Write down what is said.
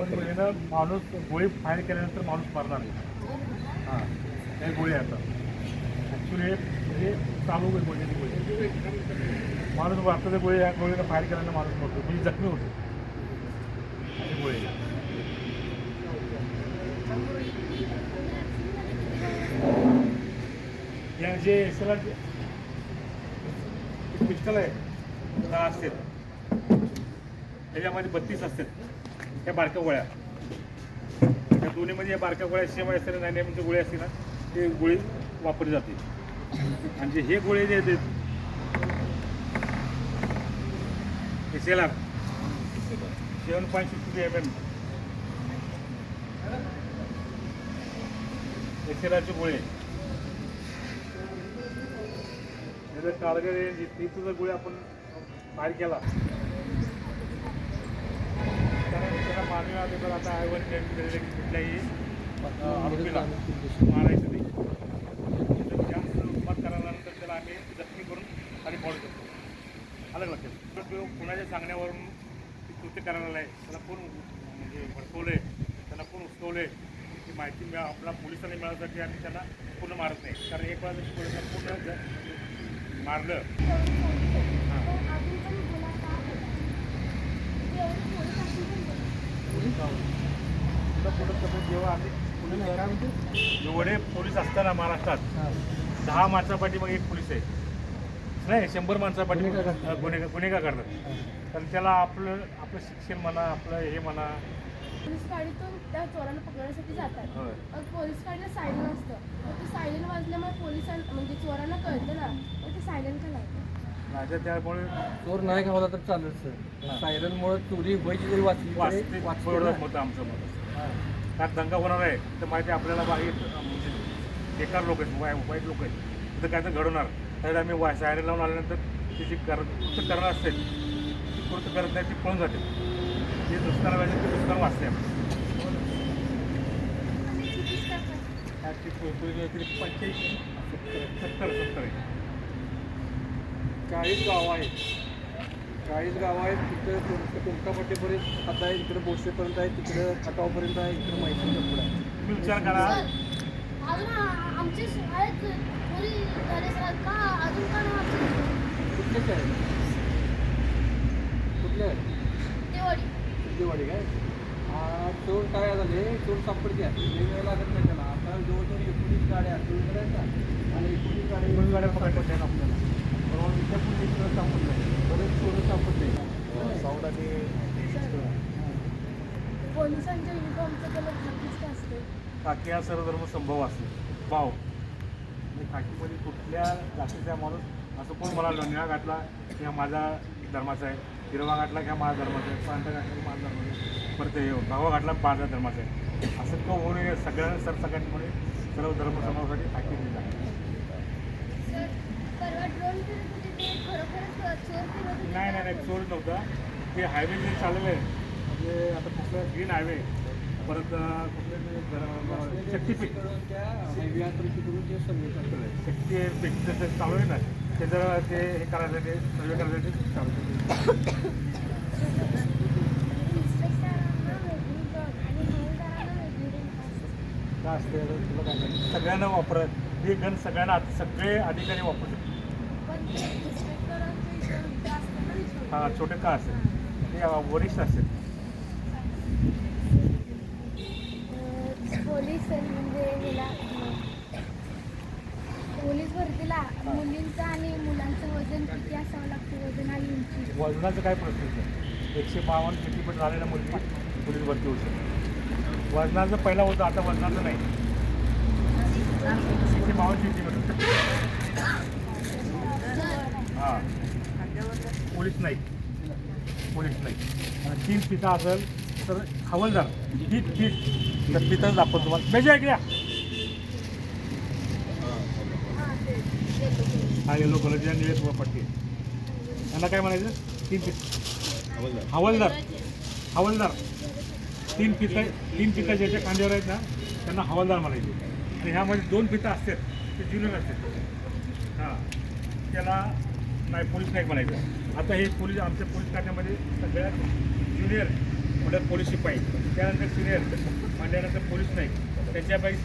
म्हणजे माणूस गोळी फायर केल्यानंतर माणूस मारणार नाही. हां हे गोळी आता. ॲक्च्युली म्हणजे चालू आहे गोळीची गोळी. माणूस वाटतं गोळी ह्या गोळीनं फायर केल्यानंतर माणूस मरतो. म्हणजे जखमी होतो. गोळी या जे एसला पिस्टल आहे दहा असतात त्याच्यामध्ये बत्तीस असतात त्या बारक्या गोळ्या. त्या दोन्हीमध्ये या बारक्या गोळ्या सेम असतात नाही म्हणजे गोळी असते ना ते गोळी वापरली जाते. आणि जे हे गोळे जे आहेत S L R seven point six M M. S L आरचे गोळे जर टार्गेट आहे तिथं गोळी आपण फायर केला. तर त्याला मानवी अधिकार आता आयवन केलेले कुठल्याही आरोपीला मारायचं नाही. जर जास्त उत्पाद करायल्यानंतर त्याला आम्ही जखमी करून खाली पाडू शकतो अलग लक्षात? तर तो कुणाच्या सांगण्यावरून कृत्य करायला आहे त्याला कोण म्हणजे भडकवलं आहे त्याला कोण उचकवलं आहे ती माहिती मिळा आपला पोलिसांनी मिळवण्यासाठी आम्ही त्यांना पूर्ण मारत नाही. कारण एक वेळा जर पोलिसांना पूर्ण मारलं. जेव्हा आम्ही एवढे पोलीस असताना महाराष्ट्रात दहा माणसापाठी मग एक पोलीस आहे. नाही शंभर माणसापाठी गुन्हेगार गुन्हेगार करतात. तर त्याला आपलं आपलं शिक्षण म्हणा आपलं हे म्हणा. पोलीस गाडीतून त्या चोरांना पकडण्यासाठी जातात. पोलीस गाडीला सायरन असतं मग ते सायरन वाजल्यामुळे पोलिसांना म्हणजे चोरांना कळतं ना मग ते सायरन का लावतात माझ्या त्यामुळे चोर नाही गावला तर चालेल सर. सायरन मुळे चोरी व्हायची जरी वाचली वाचते तरी वाचते बरोबर ना. मत आमचं मत कारण दंगा होणार आहे तर माहिती आहे आपल्याला बाहेर म्हणजे बेकार लोक आहेत वाय- वाईट लोक आहेत. तिथं काय तर घडवणार. तर आम्ही वाय सायरन लावून आल्यानंतर ती जी कर कृत्य करणार असते ती कृत्य करत नाही ती पळून जाते. जे दुष्काळ पाहिजे ते दुष्काळ वाचते पंच्याऐंशी सत्तर सत्तर आहे चाळीस गाव आहेत. चाळीस गाव आहेत. तिथं तुमचं कोमटापट्टीपर्यंत आता आहे इकडे बोसेपर्यंत आहे तिकडं खटावपर्यंत आहे इकडे माहिती पुढे आहे. तुम्ही विचार करा अजून आमच्या शाळेत चोरी झाली सर का? अजून का नाही कुठलेच आहे कुठले आहे देवाडी दिवाळी काय? चोर काय झाले. चोर सापडते लागत नाही त्याला आता जवळजवळ एकोणीस गाड्या टू व्हीलर आहेत ना आणि एकोणीस गाडी दोन गाड्या पकडल्या आहेत आपल्याला बरोबर इथे पण एक चोर बरेच चोर सापडले साऊंड आणि पोलिसांच्या युनिफॉर्मचं कलर खाकीच का असते खाकी हा सर्वधर्म संभव असतो. भाव म्हणजे खाकीमध्ये कुठल्या जातीचा माणूस असं कोण मला निळा घातला की हा माझा धर्माचा आहे हिरवा घातला किंवा माझा धर्माचा आहे पांढरा घातला माझा धर्माचा आहे परत हे भावा घातला माझा धर्माचा आहे. असं तो होऊ नये सगळ्या सरसकटमध्ये सर्व धर्म समाजासाठी खाकी दिली आहे नाही नाही नाही चोर नव्हता. ते हायवे जे चाललं आहे म्हणजे आता कुठलं ग्रीन हायवे परत अं, कुठले ते शक्तीपीठ ते शक्ती पीठ जसं चालू आहे ना ते जर ते हे करायसाठी सर्वे करायसाठी चालू का असते तुला काय माहिती? सगळ्यांना वापरत. हे गण सगळ्यांना आत- सगळे अधिकारी वापरू शकतात. पण ते इन्स्पेक्टरांचे gun जास्त नाही छोटे. हा छोटे का असेल? ते वरिष्ठ असतील अं, पोलीस म्हणजे पोलीस भरतीला मुलींचं आणि मुलांचं वजन किती असावं लागतं? वजन आणि उंची. वजनाचं काय प्रश्न एकशे बावन्न सेंटीमीटर झालेल्या मुलगी पोलीस भरती होऊ शकते वजनाचं पहिला होतं आता वजनाचं नाही. एकशे बावन्न सेंटीमीटर हां. पोलीस नाही. पोलीस नाही. तीन पिता असेल तर हवलदार. तीन तीन तर पिताच दाखवतो तुम्हाला. मेजर ऐकल्या हा येलो कलरची आणि निळे पट्टी. त्यांना काय म्हणायचं? तीन पित. हवलदार. हवलदार. तीन पिता तीन पिता ज्याच्या खांद्यावर आहेत ना त्यांना हवालदार म्हणायचे. आणि ह्यामध्ये दोन पिता असतात ते ज्युनियर असतात. हां. त्याला नाही पोलीस नाईक म्हणायचं. आता हे पोलीस आमच्या पोलीस खात्यामध्ये सगळ्यात ज्युनियर म्हणजे पोलीस शिपाई त्यानंतर सिनियर म्हणल्यानंतर पोलीस नाईक त्याच्यापैकी